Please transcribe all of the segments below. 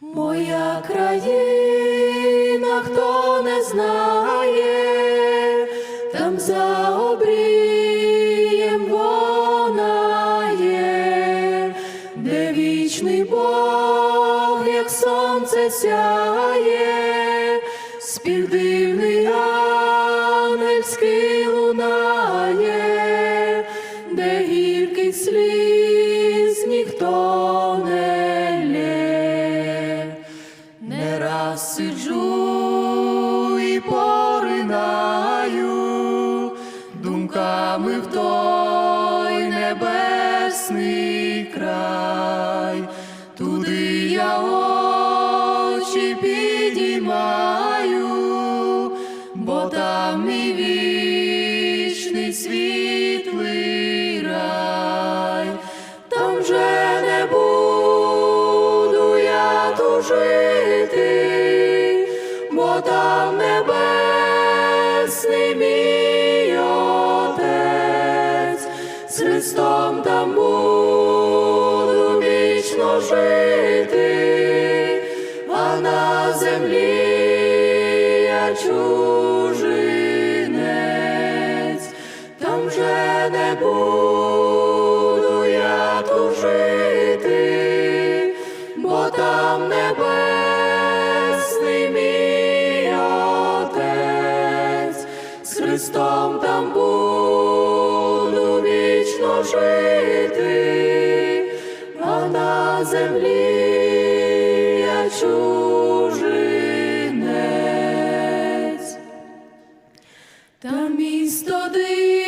Моя країна, хто не знає, там за обрієм вона є, де вічний Бог, як сонце сяє, спів дивний ангельський лунає, де гірких сліз ніхто не лє. Сиджу і поринаю думками в той небесний край, туди я очі підіймаю, бо там мій вічний світлий рай, там же не буду я тужити, землі я чужинець, там же не буду я тужити, бо там небесний мій Отець, з Христом там буду вічно жити, а на землі я чужинець. Місто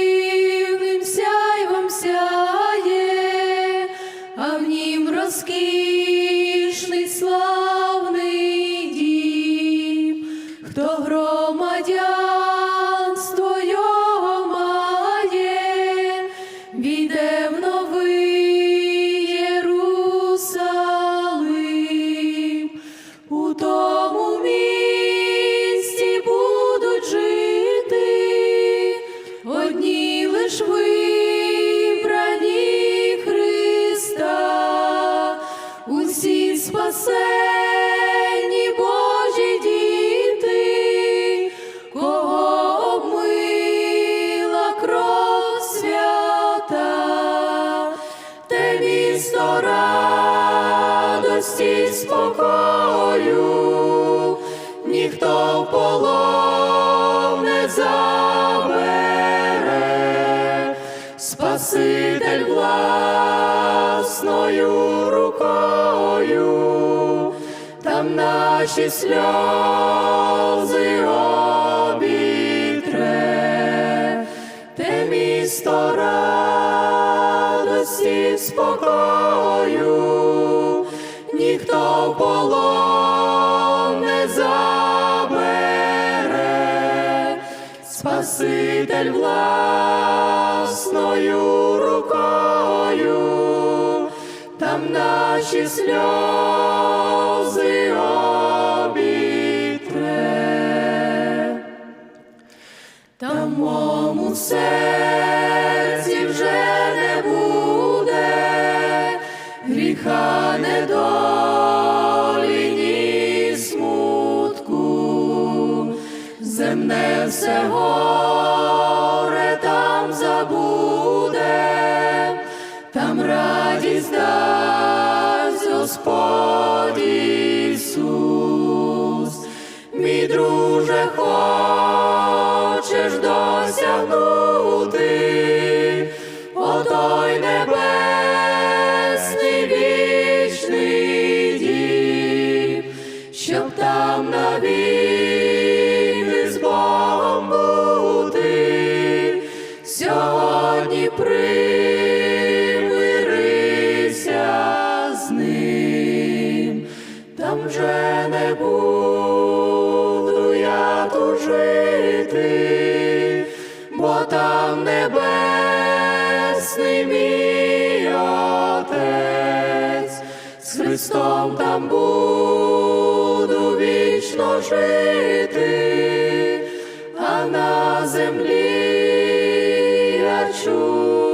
усі спасені Божі діти, кого обмила кров свята, те місто радості спокою, ніхто в не забере, Спаситель власною наші сльози обітре, те місто радості спокою, ніхто в полон не забере, Спаситель власною рукою, там наші сльози Там в моєму серці вже не буде гріха недолі, ні смутку, земне все горе там забуде, там радість дасть Господь Ісус, мій друже, сьогодні примирися з ним, там вже не буду я тужити, бо там небесний мій Отець, з Христом там буду вічно жити, а на землі чую.